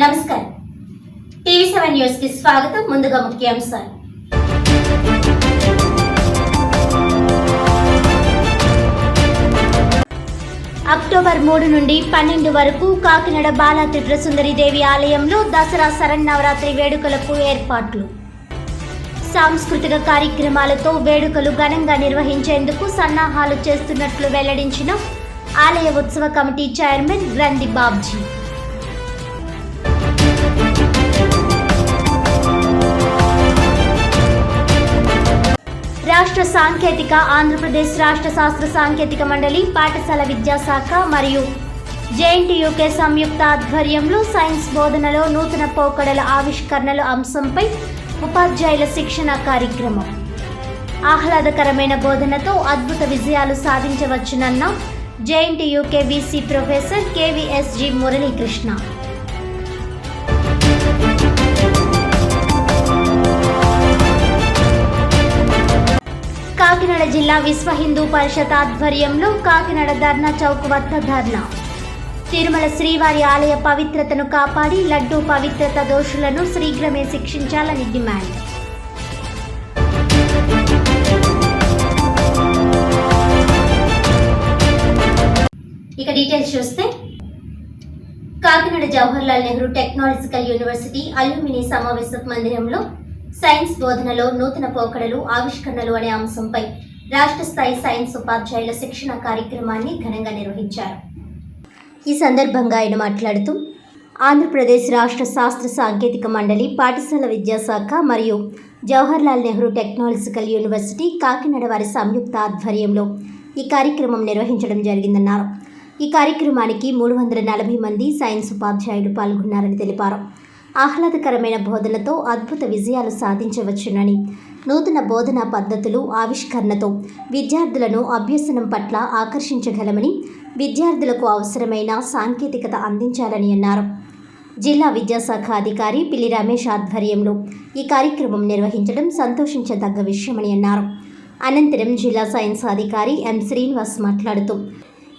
నమస్కారం. TV seven న్యూస్కి స్వాగతం ముందుగా ముఖ్యాంశాలు. అక్టోబర్ మూడు నుండి పన్నెండు వరకు కాకినాడ బాలా త్రిపుర దేవి ఆలయంలో దసరా శరన్నవరాత్రి వేడుకలకు ఏర్పాట్లు. సాంస్కృతిక కార్యక్రమాలతో వేడుకలు ఘనంగా నిర్వహించేందుకు సన్నాహాలు చేస్తున్నట్లు వెల్లడించిన ఆలయ ఉత్సవ కమిటీ చైర్మన్ గ్రంథి బాబ్జీ. రాష్ట్ర సాంకేతిక ఆంధ్రప్రదేశ్ రాష్ట్ర శాస్త్ర సాంకేతిక మండలి పాఠశాల విద్యాశాఖ మరియు జేఎన్టీయూకే సంయుక్త ఆధ్వర్యంలో సైన్స్ బోధనలో నూతన పోకడల ఆవిష్కరణల అంశంపై ఉపాధ్యాయుల శిక్షణ కార్యక్రమం. ఆహ్లాదకరమైన బోధనతో అద్భుత విజయాలు సాధించవచ్చునన్న JNTUK VC professor KVSG Muralikrishna. జిల్లా విశ్వ హిందూ పరిషత్ ఆధ్వర్యంలో కాకినాడ ధర్నా చౌక్ వద్ద ధర్నా. తిరుమల శ్రీవారి ఆలయ పవిత్రతను కాపాడి లడ్డూ పవిత్రత దోషులను శీఘ్రమే శిక్షించాలని డిమాండ్. ఇక డీటెయిల్స్ చూస్తే Kakinada Jawaharlal Nehru technological university alumni సమావేశ మందిరంలో సైన్స్ బోధనలో నూతన పోకడలు ఆవిష్కరణలు అనే అంశంపై రాష్ట్ర స్థాయి సైన్స్ ఉపాధ్యాయుల శిక్షణ కార్యక్రమాన్ని ఘనంగా నిర్వహించారు. ఈ సందర్భంగా ఆయన మాట్లాడుతూ ఆంధ్రప్రదేశ్ రాష్ట్ర శాస్త్ర సాంకేతిక మండలి పాఠశాల విద్యాశాఖ మరియు జవహర్లాల్ నెహ్రూ టెక్నాలజికల్ యూనివర్సిటీ కాకినాడ వారి సంయుక్త ఆధ్వర్యంలో ఈ కార్యక్రమం నిర్వహించడం జరిగిందన్నారు. ఈ కార్యక్రమానికి మూడు వందల నలభై మంది సైన్స్ ఉపాధ్యాయులు పాల్గొన్నారని తెలిపారు. ఆహ్లాదకరమైన బోధనతో అద్భుత విజయాలు సాధించవచ్చునని. నూతన బోధనా పద్ధతులు ఆవిష్కరణతో విద్యార్థులను అభ్యసనం పట్ల ఆకర్షించగలమని విద్యార్థులకు అవసరమైన సాంకేతికత అందించాలని అన్నారు. జిల్లా విద్యాశాఖ అధికారి పిల్లి రమేష్ ఆధ్వర్యంలో ఈ కార్యక్రమం నిర్వహించడం సంతోషించదగ్గ విషయమని అన్నారు. అనంతరం జిల్లా సైన్స్ అధికారి ఎం శ్రీనివాస్ మాట్లాడుతూ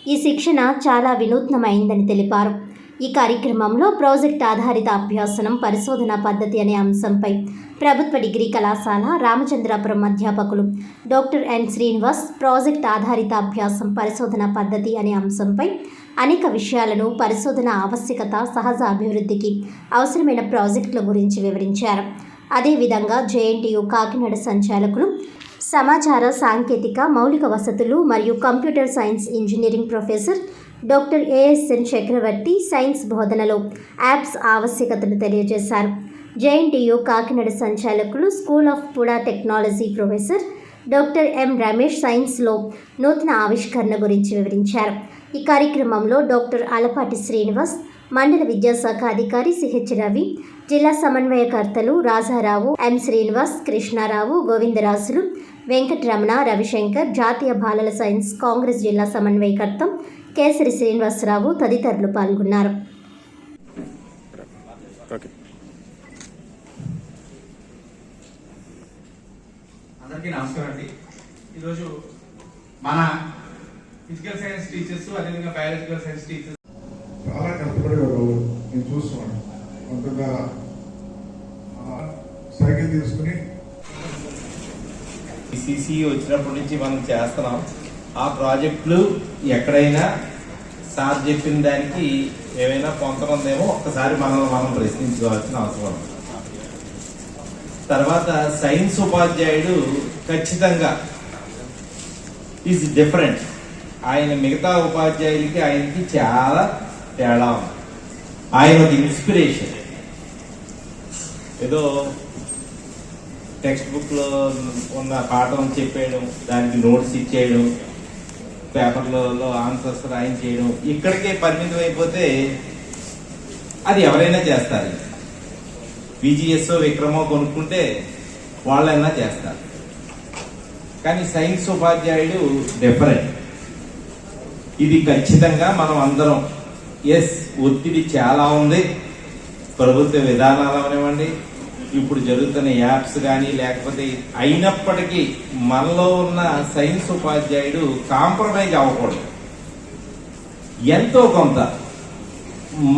ఈ శిక్షణ చాలా వినూత్నమైందని తెలిపారు. ఈ కార్యక్రమంలో ప్రాజెక్ట్ ఆధారిత అభ్యాసనం పరిశోధన పద్ధతి అనే అంశంపై ప్రభుత్వ డిగ్రీ కళాశాల రామచంద్రాపురం అధ్యాపకులు డాక్టర్ ఎన్ శ్రీనివాస్ ప్రాజెక్ట్ ఆధారిత అభ్యాసం పరిశోధన పద్ధతి అనే అంశంపై అనేక విషయాలను పరిశోధన ఆవశ్యకత సహజ అభివృద్ధికి అవసరమైన ప్రాజెక్టుల గురించి వివరించారు. అదేవిధంగా జేఎన్టీయు కాకినాడ సంచాలకులు సమాచార సాంకేతిక మౌలిక వసతులు మరియు computer science engineering professor doctor ASN Chakravarthi science బోధనలో యాప్స్ ఆవశ్యకతను తెలియజేశారు. జేఎన్టీయు కాకినాడ సంచాలకులు school of పుడా technology professor doctor M Ramesh సైన్స్లో నూతన ఆవిష్కరణ గురించి వివరించారు. ఈ కార్యక్రమంలో డాక్టర్ అలపాటి శ్రీనివాస్ మండల విద్యాశాఖ అధికారి సిహెచ్ రవి జిల్లా సమన్వయకర్తలు రాజారావు ఎం శ్రీనివాస్ కృష్ణారావు గోవిందరాజులు వెంకటరమణ రవిశంకర్ జాతీయ బాలల సైన్స్ కాంగ్రెస్ జిల్లా సమన్వయకర్త కేసరి శ్రీనివాసరావు తదితరులు పాల్గొన్నారు. ఓకే. అందరికీ నమస్కారం అండి. ఈరోజు మన ఫిజికల్ సైన్స్ టీచర్స్ అదేవిధంగా బయాలజికల్ సైన్స్ టీచర్స్. చాలా కష్టపడేవారు నేను చూస్తున్నాను. సైకిల్ తీసుకుని సిసి వచ్చినప్పటి నుంచి మనం చేస్తున్నాం. ఆ ప్రాజెక్టులు ఎక్కడైనా సార్ చెప్పిన దానికి ఏమైనా కొంతమందేమో ఒక్కసారి మనల్ని మనం ప్రశ్నించుకోవాల్సిన అవసరం. తర్వాత సైన్స్ ఉపాధ్యాయుడు ఖచ్చితంగా ఈజ్ డిఫరెంట్ ఆయన మిగతా ఉపాధ్యాయులకి ఆయనకి చాలా తేడా ఉంది. ఆయన ఒక ఇన్స్పిరేషన్ ఏదో టెక్స్ట్ బుక్లో ఉన్న పాఠం చెప్పేయడం దానికి నోట్స్ ఇచ్చేయడం పేపర్లలో ఆన్సర్స్ రాయించేయడం ఇక్కడికే పరిమితం అయిపోతే అది ఎవరైనా చేస్తారు. విజిఎస్ఓ విక్రమో కొనుక్కుంటే వాళ్ళైనా చేస్తారు. కానీ సైన్స్ ఉపాధ్యాయుడు డిఫరెంట్ ఇది ఖచ్చితంగా మనం అందరం ఎస్ ఒత్తిడి చాలా ఉంది. ప్రభుత్వ విధానాలు అవనివ్వండి ఇప్పుడు జరుగుతున్న యాప్స్ కానీ లేకపోతే అయినప్పటికీ మనలో ఉన్న సైన్స్ ఉపాధ్యాయుడు కాంప్రమైజ్ అవ్వకూడదు. ఎంతో కొంత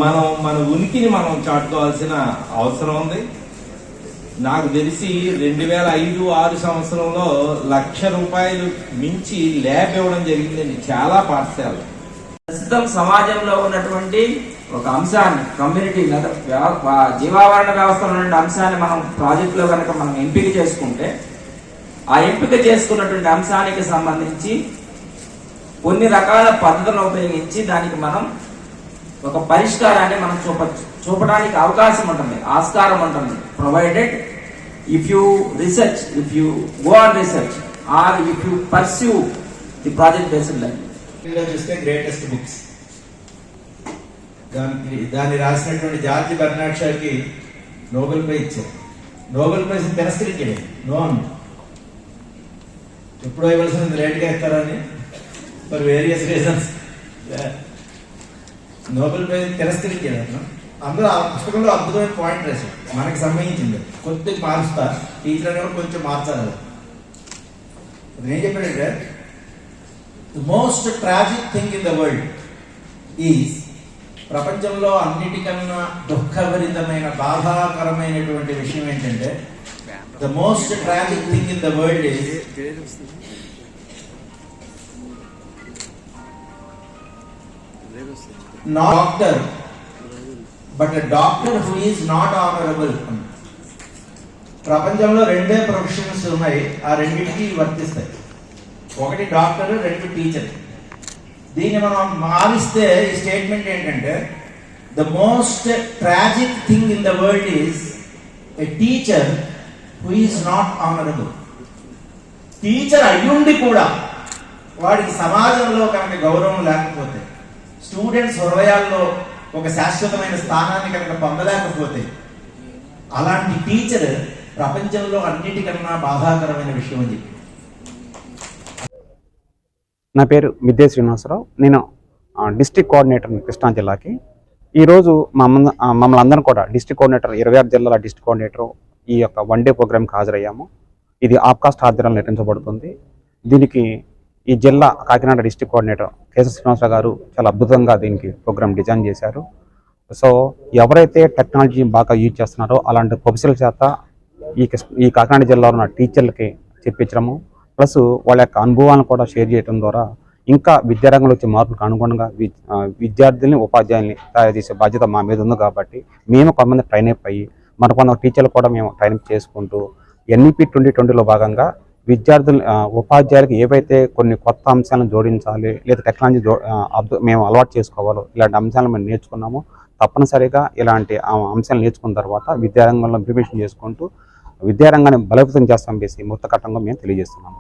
మనం మన ఉనికిని మనం చాటుకోవాల్సిన అవసరం ఉంది. నాకు తెలిసి రెండు వేల ఐదు ఆరు సంవత్సరంలో లక్ష రూపాయలు మించి ల్యాబ్ ఇవ్వడం జరిగిందండి చాలా పాఠశాలలు. ప్రస్తుతం సమాజంలో ఉన్నటువంటి ఒక అంశాన్ని కమ్యూనిటీ వ్యవ- జీవావరణ వ్యవస్థలో ఉన్న అంశాన్ని మనం ప్రాజెక్టులో కనుక మనం ఎంపిక చేసుకుంటే ఆ ఎంపిక చేసుకున్నటువంటి అంశానికి సంబంధించి కొన్ని రకాల పద్ధతులను ఉపయోగించి దానికి మనం ఒక పరిష్కారాన్ని మనం చూపచ్చు చూపడానికి అవకాశం ఉంటుంది ఆస్కారం ఉంటుంది. Provided if you research if you go on research or if you pursue the project based learning చూస్తే గ్రేటెస్ట్ బుక్స్ దానికి దాన్ని రాసినటువంటి జార్జ్ బర్నాక్షాకి నోబెల్ ప్రైజ్ ఇచ్చారు. నోబెల్ ప్రైజ్ తిరస్కరించాడు నో ఎప్పుడో ఇవ్వాల్సింది లేట్గా ఇస్తారని for various reasons. Nobel prize తిరస్కరించాడు అతను. అందులో ఆ పుస్తకంలో అద్భుతమైన పాయింట్ రాశాడు. మనకి సంబంధించింది. కొద్దిగా మారుస్తా టీచర్ అనేవాడు కొంచెం మార్చాలి. అతను ఏం చెప్పాడంటే the most tragic thing in the world is ప్రపంచంలో అన్నిటికన్నా దుఃఖభరితమైన బాధాకరమైనటువంటి విషయం ఏంటంటే the most tragic thing in the world is doctor but doctor who is not honourable ప్రపంచంలో రెండే ప్రొఫెషన్స్ ఉన్నాయి ఆ రెండింటికి వర్తిస్తాయి. ఒకటి డాక్టర్ రెండు టీచర్. దీన్ని మనం మారిస్తే ఈ స్టేట్మెంట్ ఏంటంటే the most tragic thing in the world is a teacher who is not honourable teacher అయ్యుండి కూడా వాడికి సమాజంలో కనుక గౌరవం లేకపోతే స్టూడెంట్స్ హృదయాల్లో ఒక శాశ్వతమైన స్థానాన్ని కనుక పొందలేకపోతే అలాంటి టీచర్ ప్రపంచంలో అన్నిటికన్నా బాధాకరమైన విషయం అని చెప్పి. నా పేరు మిద్దే శ్రీనివాసరావు. నేను డిస్టిక్ కోఆర్డినేటర్ కృష్ణా జిల్లాకి. ఈరోజు మమ్మల్ని మమ్మల్ని అందరం కూడా డిస్టిక్ కోఆర్డినేటర్ ఇరవై ఆరు జిల్లాల డిస్ట్రిక్ట్ కోఆర్డినేటర్ ఈ యొక్క వన్ డే ప్రోగ్రామ్కి హాజరయ్యాము. ఇది ఆప్కాస్ట్ ఆధ్వర్యంలో నిర్వహించబడుతుంది. దీనికి ఈ జిల్లా కాకినాడ డిస్ట్రిక్ట్ కోఆర్డినేటర్ కేశవ శ్రీనివాసరావు గారు చాలా అద్భుతంగా దీనికి ప్రోగ్రామ్ డిజైన్ చేశారు. సో ఎవరైతే టెక్నాలజీ బాగా యూజ్ చేస్తున్నారో అలాంటి ప్రొఫెసర్ల చేత ఈ కృష్ణ- ఈ కాకినాడ జిల్లాలో ఉన్న టీచర్లకి చెప్పించడము ప్లస్ వాళ్ళ యొక్క అనుభవాలను కూడా షేర్ చేయడం ద్వారా ఇంకా విద్యారంగంలో వచ్చే మార్పులకు అనుగుణంగా విద్యార్థుల్ని ఉపాధ్యాయుల్ని తయారు చేసే బాధ్యత మా మీద ఉంది కాబట్టి మేము కొంతమంది ట్రైన్ అప్ అయ్యి మరికొంత టీచర్లు కూడా మేము ట్రైన్ అప్ చేసుకుంటూ ఎన్ఈపీ ట్వంటీ ట్వంటీలో భాగంగా విద్యార్థులు ఉపాధ్యాయులకు ఏవైతే కొన్ని కొత్త అంశాలను జోడించాలి లేదా టెక్నాలజీ జో మేము అలవాటు చేసుకోవాలో ఇలాంటి అంశాలను మేము నేర్చుకున్నాము తప్పనిసరిగా ఇలాంటి ఆ, అంశాలు నేర్చుకున్న తర్వాత విద్యారంగంలో ఇంప్లిమేషన్ చేసుకుంటూ విద్యారంగాన్ని బలోపేతం చేస్తాం చేసి ముక్త కట్టంగా మేము తెలియజేస్తున్నాము.